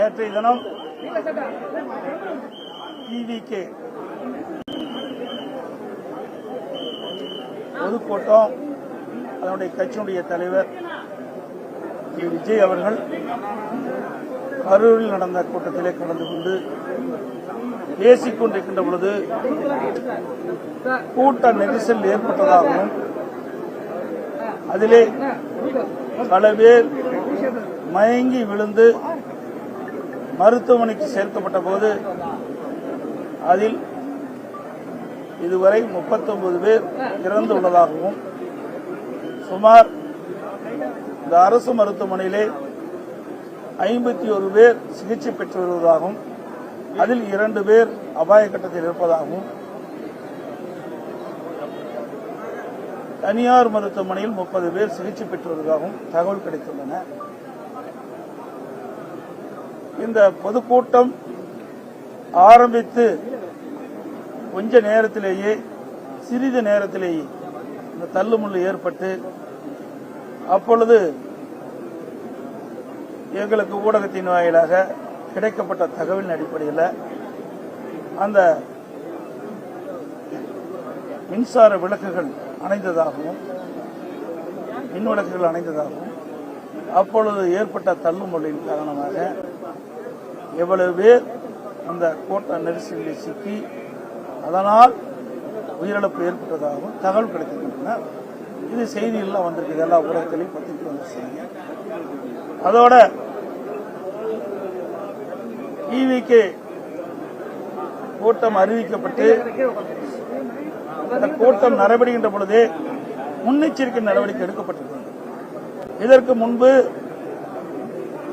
நேற்றைய தினம் டிவிகே பொதுக்கூட்டம் அதனுடைய கட்சியினுடைய தலைவர் திரு விஜய் அவர்கள் கரூரில் நடந்த கூட்டத்திலே கலந்து கொண்டு பேசிக் கொண்டிருக்கின்ற பொழுது கூட்ட நெரிசல் ஏற்பட்டதாகவும் அதிலே பல பேர் மயங்கி விழுந்து மருத்துவமனைக்கு சேர்க்கப்பட்ட போது அதில் இதுவரை 39 பேர் இறந்துள்ளதாகவும் சுமார் இந்த அரசு மருத்துவமனையிலே ஐம்பத்தி ஒரு பேர் சிகிச்சை பெற்று வருவதாகவும் அதில் இரண்டு பேர் அபாய கட்டத்தில் இருப்பதாகவும் தனியார் மருத்துவமனையில் முப்பது பேர் சிகிச்சை பெற்று வருவதாகவும் தகவல் கிடைத்துள்ளன. இந்த பொதுக்கூட்டம் ஆரம்பித்து கொஞ்ச நேரத்திலேயே சிறிது நேரத்திலேயே இந்த தள்ளுமுள்ளு ஏற்பட்டு அப்பொழுது எங்களுக்கு ஊடகத்தின் வாயிலாக கிடைக்கப்பட்ட தகவலின் அடிப்படையில் அந்த மின்சார விளக்குகள் அணைந்ததாகவும் மின் விளக்குகள் அணைந்ததாகவும் அப்பொழுது ஏற்பட்ட தள்ளுமுள்ளின் காரணமாக எவ்வளவு பேர் அந்த கோட்டை நெரிசலில் சிக்கி அதனால் உயிரிழப்பு ஏற்பட்டதாகவும் தகவல் கிடைத்திருக்கின்றன. இது செய்தியெல்லாம் வந்திருக்கு எல்லா ஊடகத்திலையும் பத்திரிக்கை வந்து செய்தி அதோட டிவிக்கு கூட்டம் அறிவிக்கப்பட்டு அந்த கூட்டம் நடைபெறுகின்ற பொழுதே முன்னெச்சரிக்கை நடவடிக்கை எடுக்கப்பட்டிருக்கிறது. இதற்கு முன்பு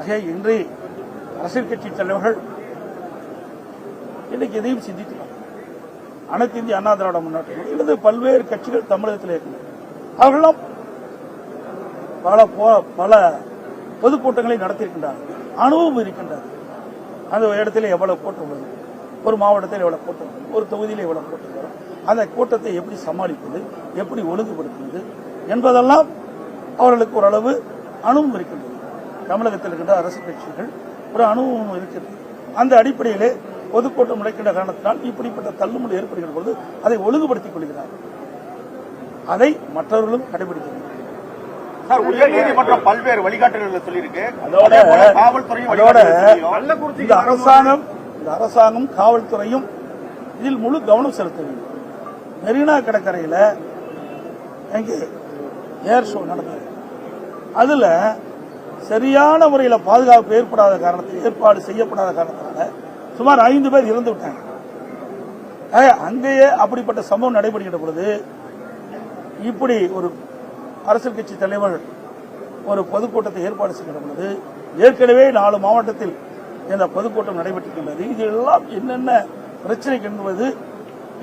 ஆக இன்று அரசியல் கட்சி தலைவர்கள் இன்னைக்கு எதையும் சிந்திக்கலாம். அனைத்து இந்திய அண்ணா திராவிட முன்னேற்றம் அல்லது பல்வேறு கட்சிகள் தமிழகத்தில் இருக்கின்றன. அவர்களும் பல போ- பல பொதுக்கூட்டங்களை நடத்தியிருக்கின்றார்கள். அனுபவம் இருக்கின்றது. அந்த இடத்துல எவ்வளவு கூட்டம் வரும்? ஒரு மாவட்டத்தில் எவ்வளவு கூட்டம் வரும்? ஒரு தொகுதியில் எவ்வளவு கூட்டம் வரும்? அந்த கூட்டத்தை எப்படி சமாளிப்பது? எப்படி ஒழுங்குபடுத்துவது? என்பதெல்லாம் அவர்களுக்கு ஓரளவு அனுபவம் இருக்கின்றது. தமிழகத்தில் இருக்கின்ற அரசு கட்சிகள் ஒரு அனுபவம் இருக்கிறது. அந்த அடிப்படையிலே பொதுக்கூட்டம் நடக்கின்ற காரணத்தினால் இப்படிப்பட்ட தள்ளுமுறை ஏற்படுகிற பொழுது அதை ஒழுங்குபடுத்திக் கொள்கிறார்கள். அதை மற்றவர்களும் கடைபிடிக்க வேண்டும் சார் உயர் நீதிமன்றம் பல்வேறு வழிகாட்டுதல்களை சொல்லியிருக்கு. அதோட காவல்துறையும் இந்த அரசாங்கம் இந்த அரசாங்கம் காவல்துறையும் இதில் முழு கவனம் செலுத்த வேண்டும். மெரினா கடற்கரையில எங்கே ஏர் ஷோ நடந்தது. அதுல சரியான முறையில் பாதுகாப்பு ஏற்படாத காரணத்தில் ஏற்பாடு செய்யப்படாத காரணத்தினால சுமார் ஐந்து பேர் இறந்து விட்டாங்க. அங்கேயே அப்படிப்பட்ட சம்பவம் நடைபெறுகின்ற பொழுது இப்படி ஒரு அரசியல் கட்சி தலைவர் ஒரு பொதுக்கூட்டத்தை ஏற்பாடு செய்கின்ற பொழுது ஏற்கனவே நாலு மாவட்டத்தில் இந்த பொதுக்கூட்டம் நடைபெற்றிருக்கின்றது. இதெல்லாம் என்னென்ன பிரச்சனைக்கு என்பது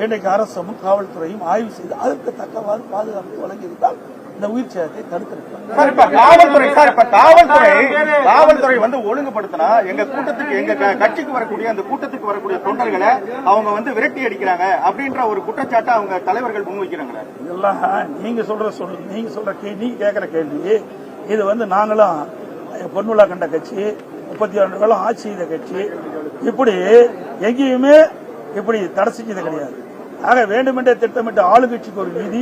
இன்றைக்கு அரசும் காவல்துறையும் ஆய்வு செய்து அதற்கு தக்கவாறு பாதுகாப்பு வழங்கியிருந்தால் இந்த உயிர் சேதத்தை தடுத்திருக்கலாம் சார் இப்ப காவல்துறை சார் இப்ப காவல்துறை காவல்துறை வந்து ஒழுங்குபடுத்தினா எங்க கூட்டத்துக்கு எங்க க- கட்சிக்கு வரக்கூடிய அந்த கூட்டத்துக்கு வரக்கூடிய தொண்டர்களை அவங்க வந்து விரட்டி அடிக்கிறாங்க அப்படின்ற ஒரு குற்றச்சாட்டை அவங்க தலைவர்கள் முன்வைக்கிறாங்களே. இதெல்லாம் நீங்க சொல்ற சொல்லு நீங்க சொல்ற கேள்வி நீங்க கேட்கிற கேள்வி இது வந்து நாங்களும் பொன்விழா கண்ட கட்சி முப்பத்தி ரெண்டு காலம் ஆட்சி செய்த கட்சி இப்படி எங்கேயுமே இப்படி தடை செஞ்சது கிடையாது. ஆக வேண்டுமென்றே திட்டமிட்ட ஆளுங்கட்சிக்கு ஒரு நீதி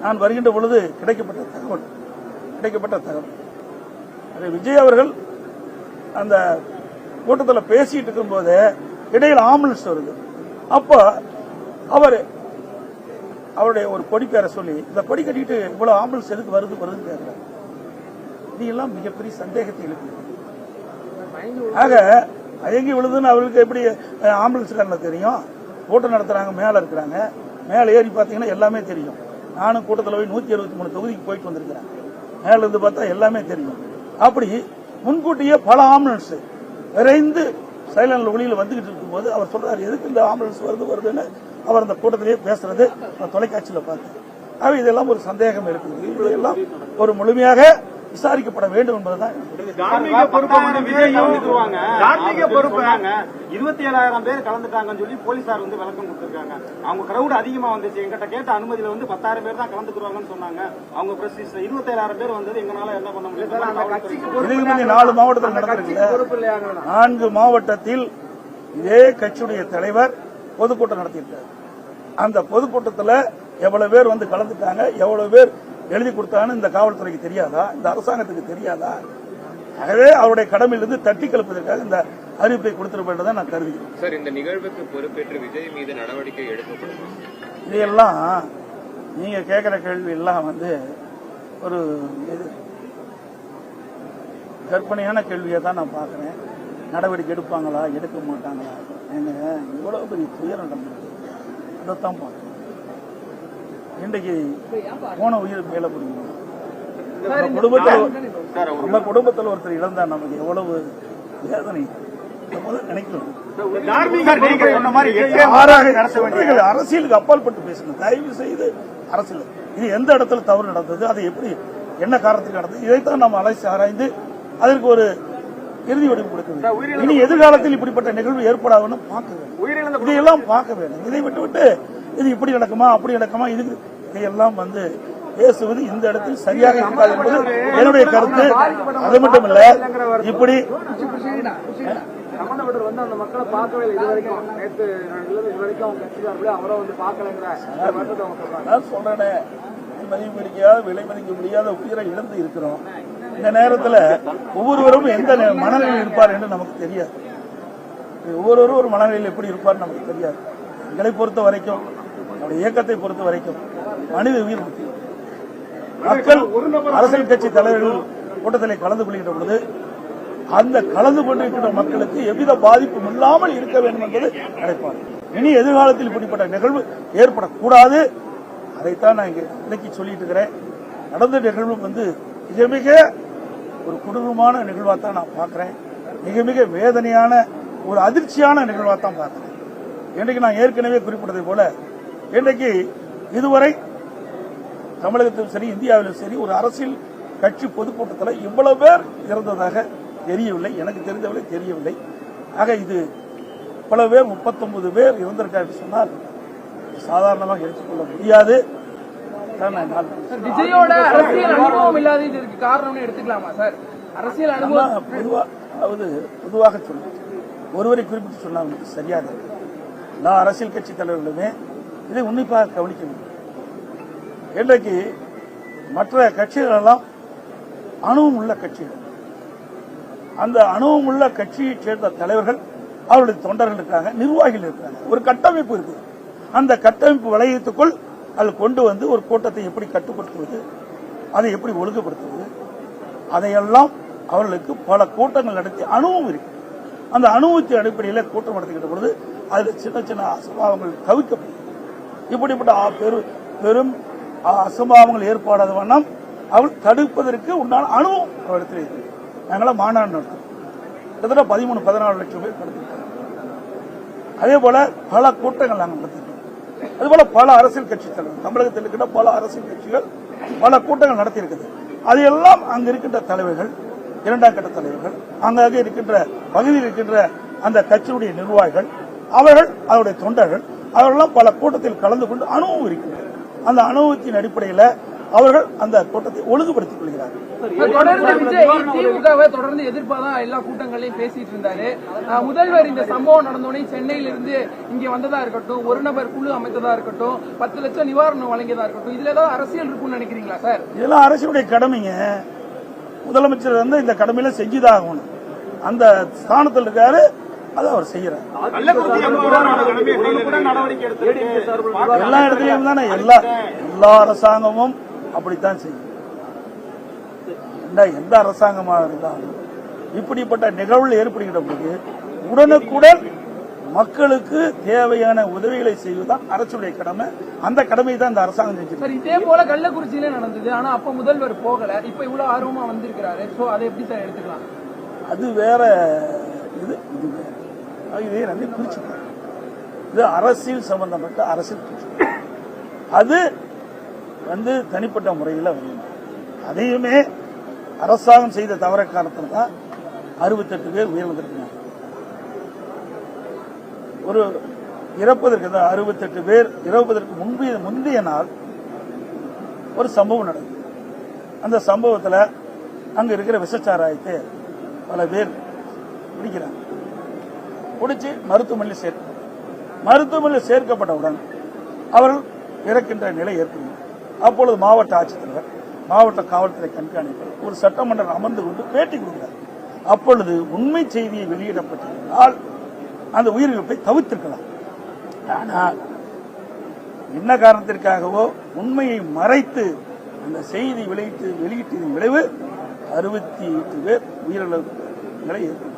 நான் வருகின்ற பொழுது கிடைக்கப்பட்ட தகவல் கிடைக்கப்பட்ட தகவல். அது விஜய் அவர்கள் அந்த கூட்டத்தில் பேசிட்டு இருக்கும்போது இடையில் ஆம்புலன்ஸ் வருது. அப்போ அவர் அவருடைய ஒரு கொடி பேரை சொல்லி இந்த கொடி கட்டிட்டு இவ்வளவு ஆம்புலன்ஸ் எதுக்கு வருது வருதுன்னு கேட்கிறார் இதெல்லாம் மிகப்பெரிய சந்தேகத்தை எழுப்புது. ஆக அயங்கி விழுதுன்னு அவருக்கு எப்படி அஹ், தெரியும்? கூட்டம் நடத்துறாங்க மேல இருக்கிறாங்க. மேல ஏறி பார்த்தீங்கன்னா எல்லாமே தெரியும். நானும் கூட்டத்தில் போய் நூத்தி அறுபத்தி மூணு தொகுதிக்கு போயிட்டு வந்திருக்கிறேன். மேல இருந்து பார்த்தா எல்லாமே தெரியும். அப்படி முன்கூட்டியே பல ஆம்புலன்ஸ் விரைந்து சைலண்ட் ஒளியில் வந்துகிட்டு இருக்கும்போது அவர் சொல்றாரு எதுக்கு இந்த ஆம்புலன்ஸ் வருது வருதுன்னு? அவர் அந்த கூட்டத்திலேயே பேசுறது நான் தொலைக்காட்சியில் பார்த்தேன். ஆக இதெல்லாம் ஒரு சந்தேகம் இருக்குது. இதெல்லாம் ஒரு முழுமையாக விசாரிக்கப்பட வேண்டும் என்பதுதான் தார்மீக பொறுப்பை வந்து விஜய் கலந்துக்குவாங்க. தார்மீக பொறுப்பு இருபத்தி ஏழாயிரம் பேர் கலந்துட்டாங்கன்னு சொல்லி போலீசார் வந்து விளக்கம் கொடுத்திருக்காங்க. அவங்க கிரௌட் அதிகமா வந்துச்சு. எங்கிட்ட கேட்ட அனுமதியில வந்து பத்தாயிரம் பேர் தான் கலந்துக்குவாங்கன்னு சொன்னாங்க. அவங்க பிரஸ் இருபத்தி ஏழாயிரம் பேர் வந்தது எங்களால என்ன பண்ண முந்தி நாலு மாவட்டத்தில் நடந்திருக்குல்ல நான்கு மாவட்டத்தில் இதே கட்சியுடைய தலைவர் பொதுக்கூட்டம் நடத்தியிருக்காரு. அந்த பொதுக்கூட்டத்தில் எவ்வளவு பேர் வந்து கலந்துட்டாங்க எவ்வளவு பேர் எழுதி கொடுத்தான்னு இந்த காவல்துறைக்கு தெரியாதா? இந்த அரசாங்கத்துக்கு தெரியாதா? ஆகவே அவருடைய கடமையிலிருந்து தட்டி கலப்பதற்காக இந்த அறிவிப்பை கொடுத்திருப்பதை நான் கருதுகிறேன். சார் இந்த நிகழ்வுக்கு பொறுப்பேற்று விஜய் மீது நடவடிக்கை எடுக்கப்படுமா. இதையெல்லாம் நீங்க கேட்கிற கேள்வி எல்லாம் வந்து ஒரு இது கற்பனையான கேள்வியை தான் நான் பார்க்கிறேன். நடவடிக்கை எடுப்பாங்களா? எடுக்க மாட்டாங்களா? ஏங்க இவ்வளவு பெரிய துயரம் நடந்திருக்கு அதைத்தான் பார்க்கிறேன் இன்றைக்கு போன உயிர் மேல பிடிக்கும் நம்ம குடும்பத்தில் நம்ம குடும்பத்தில் ஒருத்தர் இழந்தா நமக்கு எவ்வளவு வேதனை அரசியலுக்கு அப்பாற்பட்டு பேசணும் தயவு செய்து அரசியல். இது எந்த இடத்துல தவறு நடந்தது அது எப்படி என்ன காரணத்துக்கு நடந்தது இதைத்தான் நாம் அலசி ஆராய்ந்து அதற்கு ஒரு இறுதி வடிவு கொடுக்க வேண்டும். இனி எதிர்காலத்தில் இப்படிப்பட்ட நிகழ்வு ஏற்படாதுன்னு பார்க்க வேண்டும். இதையெல்லாம் பார்க்க வேண்டும். இதை விட்டு விட்டு இது இப்படி நடக்குமா அப்படி நடக்குமா இதுக்கு இதையெல்லாம் வந்து பேசுவது இந்த இடத்தில் சரியாக இருக்காது என்பது என்னுடைய கருத்து. அது மட்டும் இல்ல இப்படி சம்பந்தப்பட்டவர் வந்து அந்த மக்களை பார்க்கவே இல்லை இது வரைக்கும் நேற்று இது வரைக்கும் அவங்க கட்சிக்காரர்களே அவரை வந்து பார்க்கலைங்கிற அவங்க நான் சொல்றேனே மதிப்பு முடியாத விலை மதிக்க முடியாத உயிரை இழந்து இருக்கிறோம். இந்த நேரத்தில் ஒவ்வொருவரும் எந்த நே- மனநிலையில் இருப்பார் என்று நமக்கு தெரியாது. ஒவ்வொருவரும் ஒரு மனநிலையில் எப்படி இருப்பார் நமக்கு தெரியாது. எங்களை பொறுத்த வரைக்கும் நம்முடைய இயக்கத்தை பொறுத்த வரைக்கும் மனித உயிர் முக்கியம் மக்கள் அரசியல் கட்சி தலைவர்கள் கூட்டத்தில் கலந்து கொள்கின்ற பொழுது அந்த கலந்து கொண்டிருக்கின்ற மக்களுக்கு எவ்வித பாதிப்பும் இல்லாமல் இருக்க வேண்டும் என்பது நினைப்பார் இனி எதிர்காலத்தில் இப்படிப்பட்ட நிகழ்வு ஏற்படக்கூடாது. அதைத்தான் நான் இங்கே இன்னைக்கு சொல்லிட்டு இருக்கிறேன். நடந்த நிகழ்வு வந்து மிக மிக ஒரு கொடூரமான நிகழ்வா தான் நான் பார்க்கிறேன். மிக மிக வேதனையான ஒரு அதிர்ச்சியான நிகழ்வா தான் பார்க்கிறேன். இன்றைக்கு நான் ஏற்கனவே குறிப்பிட்டதை போல இன்றைக்கு இதுவரை தமிழகத்திலும் சரி இந்தியாவிலும் சரி ஒரு அரசியல் கட்சி பொதுக்கூட்டத்தில் இவ்வளவு பேர் இறந்ததாக தெரியவில்லை. எனக்கு தெரிந்தவரை தெரியவில்லை. ஆக இது பல பேர் 39 பேர் இறந்திருக்காரு என்று சொன்னால் சாதாரணமாக எடுத்துக்கொள்ள முடியாது. தான் நான் நாள் சார், விஜயோட அரசியல் அனுபவம் இல்லாத இதற்கு காரணம்னு எடுத்துக்கலாமா சார்? அரசியல் அனுபவம் நம்ம பொதுவா அதாவது பொதுவாக சொல்றேன். ஒருவரை குறிப்பிட்டு சொன்னால் சரியாக. எல்லா அரசியல் கட்சி தலைவர்களுமே இதை உன்னிப்பாக கவனிக்க வேண்டும் இன்றைக்கு மற்ற கட்சிகள் எல்லாம் அணுவும் உள்ள கட்சிகள். அந்த அணுவும் உள்ள கட்சியைச் சேர்ந்த தலைவர்கள் அவருடைய தொண்டர்கள் இருக்காங்க நிர்வாகிகள் இருக்காங்க ஒரு கட்டமைப்பு இருக்கு. அந்த கட்டமைப்பு வளையத்துக்குள் அது கொண்டு வந்து ஒரு கூட்டத்தை எப்படி கட்டுப்படுத்துவது அதை எப்படி ஒழுங்குபடுத்துவது அதையெல்லாம் அவர்களுக்கு பல கூட்டங்கள் நடத்தி அனுபவம் இருக்கு. அந்த அனுபவத்தின் அடிப்படையில் கூட்டம் நடத்துகின்ற பொழுது அதில் சின்ன சின்ன அசம்பாவங்கள் தவிர்க்கப்படும் இப்படிப்பட்ட ஆ- பெரு பெரும் அசம்பாவங்கள் ஏற்படாத வண்ணம் அவள் தடுப்பதற்கு உண்டான அனுபவம் அவரிடத்தில் இருக்கு. நாங்களாம் மாநாடு நடத்தோம் கிட்டத்தட்ட பதிமூணு பதினாலு லட்சம் பேர் நடத்திருக்கோம் அதே போல பல கூட்டங்கள் நாங்கள் நடத்திருக்கோம். அதுபோல பல அரசியல் கட்சி தலைவர் தமிழகத்தில் இருக்கின்ற பல அரசியல் கட்சிகள் பல கூட்டங்கள் நடத்தியிருக்குது. அதையெல்லாம் அங்கு இருக்கின்ற தலைவர்கள் இரண்டாம் கட்ட தலைவர்கள் அங்காக இருக்கின்ற பகுதியில் இருக்கின்ற அந்த கட்சியுடைய நிர்வாகிகள் அவர்கள் அவருடைய தொண்டர்கள் அவர்களெல்லாம் பல கூட்டத்தில் கலந்து கொண்டு அனுபவம் இருக்கின்றனர் அந்த அனுபவத்தின் அடிப்படையில் அவர்கள் அந்த கூட்டத்தை ஒழுங்குபடுத்திக் கொள்கிறார்கள். தொடர்ந்து எதிர்ப்பாதான் எல்லா கூட்டங்களையும் பேசிட்டு இருந்தாரு. முதல்வர் இந்த சம்பவம் நடந்தோடனே சென்னையில இருந்து இங்க வந்ததா இருக்கட்டும் ஒரு நபர் குழு அமைத்ததா இருக்கட்டும் பத்து லட்சம் நிவாரணம் வழங்கியதா இருக்கட்டும் இதுல ஏதாவது அரசியல் இருக்கும்னு நினைக்கிறீங்களா சார்? இதெல்லாம் அரசுடைய கடமைங்க. முதலமைச்சர் வந்து இந்த கடமையில செஞ்சுதான் ஆகணும். அந்த ஸ்தானத்தில் இருக்காரு அதை அவர் செய்யறாரு. எல்லா இடத்துலயும் தானே எல்லா எல்லா அரசாங்கமும் அப்படித்தான் செய்யும். எந்த எந்த அரசாங்கமாக இருந்தாலும் இப்படிப்பட்ட நிகழ்வுகள் ஏற்படுகின்ற பொழுது உடனுக்குடன் மக்களுக்கு தேவையான உதவிகளை செய்வதுதான் அரசுடைய கடமை. அந்த கடமையை தான் இந்த அரசாங்கம் செஞ்சு சார் இதே போல கள்ளக்குறிச்சியில நடந்தது. ஆனா அப்ப முதல்வர் போகல. இப்ப இவ்வளவு ஆர்வமா வந்திருக்கிறாரு. சோ அதை எப்படி சார் எடுத்துக்கலாம்? அது வேற இதே நம்பி பிரிச்சு இது அரசியல் சம்பந்தப்பட்ட அரசியல் பிரச்சனை அது வந்து தனிப்பட்ட முறையில் வரும். அதையுமே அரசாங்கம் செய்த தவற காலத்தில் தான் அறுபத்தெட்டு பேர் உயிரிழந்திருக்கிறாங்க ஒரு இறப்பதற்கு தான் அறுபத்தெட்டு பேர் இறப்பதற்கு முன்பு முந்தைய நாள் ஒரு சம்பவம் நடந்தது அந்த சம்பவத்தில் அங்க இருக்கிற விஷச்சாராயத்தை பல பேர் பிடிக்கிறாங்க. பிடிச்சி மருத்துவமனையில் சேர்க்க மருத்துவமனையில் சேர்க்கப்பட்டவுடன் அவர்கள் இறக்கின்ற நிலை ஏற்படும். அப்பொழுது மாவட்ட ஆட்சித்தலைவர் மாவட்ட காவல்துறை கண்காணிப்பு ஒரு சட்டமன்றம் அமர்ந்து கொண்டு பேட்டி கொடுக்கிறார். அப்பொழுது உண்மை செய்தியை வெளியிடப்பட்டிருந்தால் அந்த உயிரிழப்பை தவிர்த்திருக்கலாம் ஆனால் என்ன காரணத்திற்காகவோ உண்மையை மறைத்து அந்த செய்தி வெளியிட்டு வெளியிட்டதன் விளைவு அறுபத்தி எட்டு பேர் உயிரிழப்புகளை ஏற்படும்.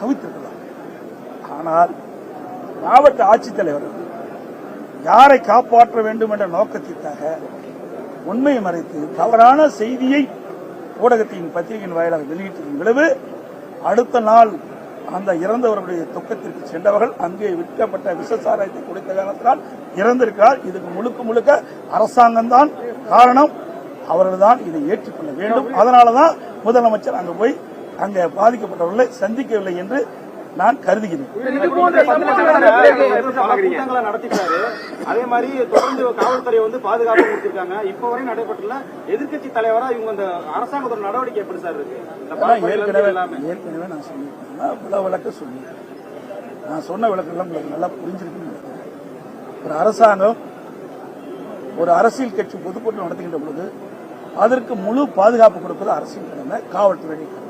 தவித்திருக்கலாம் ஆனால் மாவட்ட ஆட்சித்தலைவர் யாரை காப்பாற்ற வேண்டும் என்ற நோக்கத்திற்காக உண்மையை மறைத்து தவறான செய்தியை ஊடகத்தின் பத்திரிகையின் வாயிலாக வெளியிட்டதன் விளைவு அடுத்த நாள் அந்த இறந்தவர்களுடைய துக்கத்திற்கு சென்றவர்கள் அங்கே விற்கப்பட்ட விஷசாராயத்தை குடித்த காரணத்தினால் இறந்திருக்கிறார். இதுக்கு முழுக்க முழுக்க அரசாங்கம் காரணம். அவர்கள்தான் இதை ஏற்றுக்கொள்ள வேண்டும். அதனாலதான் முதலமைச்சர் அங்கு போய் அங்க பாதிக்கப்பட்டவர்களை சந்திக்கவில்லை என்று நான் கருதுகிறேன். நடத்திட்டாரு. அதே மாதிரி தொடர்ந்து காவல்துறை வந்து பாதுகாப்பு கொடுத்திருக்காங்க. இப்ப வரை நடைபெற்றல எதிர்க்கட்சி தலைவரா இவங்க அந்த அரசாங்கத்தோட நடவடிக்கை எப்படி சார் இருக்கு? ஏற்கனவே ஏற்கனவே நான் விளக்க நான் சொன்ன விளக்கெல்லாம் உங்களுக்கு நல்லா நினைக்கிறேன். ஒரு அரசாங்கம் ஒரு அரசியல் கட்சி பொதுக்கூட்டம் நடத்துகின்ற பொழுது அதற்கு முழு பாதுகாப்பு கொடுப்பது அரசியல் கடமை காவல்துறை கடமை.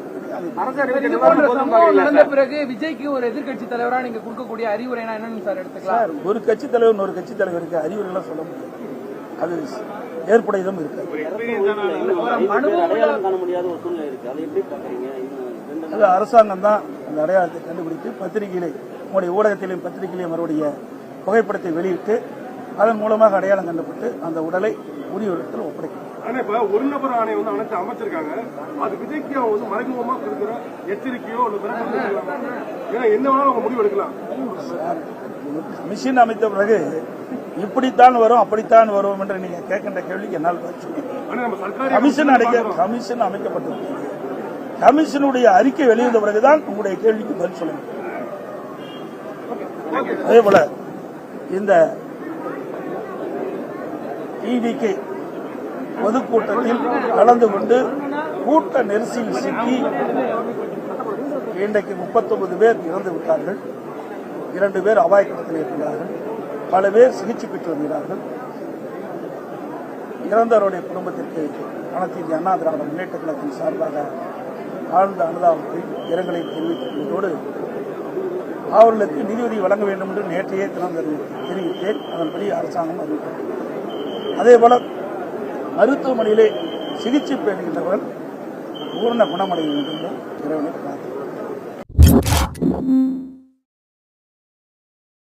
நடந்த பிறகு விஜய்க்கு ஒரு எதிர்க்கட்சி தலைவரா நீங்க கொடுக்கக்கூடிய அறிவுரைனா என்னன்னு சார் எடுத்துக்கலாம். சார் ஒரு கட்சி தலைவர் இன்னொரு கட்சி தலைவருக்கு அறிவுரைலாம் சொல்ல முடியாது. அது ஏற்புடையதும் இருக்காது. அது அரசாங்கம் தான் அந்த அடையாளத்தை கண்டுபிடித்து பத்திரிகையிலே உங்களுடைய ஊடகத்திலையும் பத்திரிகையிலையும் அவருடைய புகைப்படத்தை வெளியிட்டு அதன் மூலமாக அடையாளம் கண்டுபிட்டு அந்த உடலை உரியவரிடத்தில் ஒப்படைக்கும். ஆனா இப்ப ஒரு நபர் ஆணையம் வந்து அனைத்து அமைச்சிருக்காங்க. அது விஜய்க்கு அவங்க வந்து மறைமுகமா கொடுக்கிற எச்சரிக்கையோ இல்ல. ஏன்னா என்ன வேணாலும் அவங்க முடிவு எடுக்கலாம். மிஷின் அமைத்த பிறகு இப்படித்தான் வரும் அப்படித்தான் வரும் என்று நீங்க கேட்கின்ற கேள்விக்கு என்னால் கமிஷன் அடைக்க கமிஷன் அமைக்கப்பட்டிருக்கிறது கமிஷனுடைய அறிக்கை வெளிவந்த பிறகுதான் உங்களுடைய கேள்விக்கு பதில் சொல்ல முடியும். அதே போல இந்த டிவிக்கு பொதுக்கூட்டத்தில் கலந்து கொண்டு கூட்ட நெரிசலில் சிக்கி இன்றைக்கு 39 பேர் இறந்து விட்டார்கள். இரண்டு பேர் அபாயக்கட்டத்தில் இருக்கிறார்கள். பல பேர் சிகிச்சை பெற்று வருகிறார்கள். இறந்தவருடைய குடும்பத்திற்கு அனைத்து இந்திய அண்ணா திராவிட முன்னேற்ற கழகத்தின் சார்பாக ஆழ்ந்த அனுதாபத்தை இரங்கலை தெரிவித்ததோடு அவர்களுக்கு நிதியுதவி வழங்க வேண்டும் என்று நேற்றையே தினம் தெரிவித்தேன். அதன்படி அரசாங்கம் அறிவித்தது. அதேபோல மருத்துவமனையிலே சிகிச்சை பெறுகின்றவர்கள் பூர்ண குணமடைய வேண்டும் என்று இறைவனை பிரார்த்திக்கிறேன்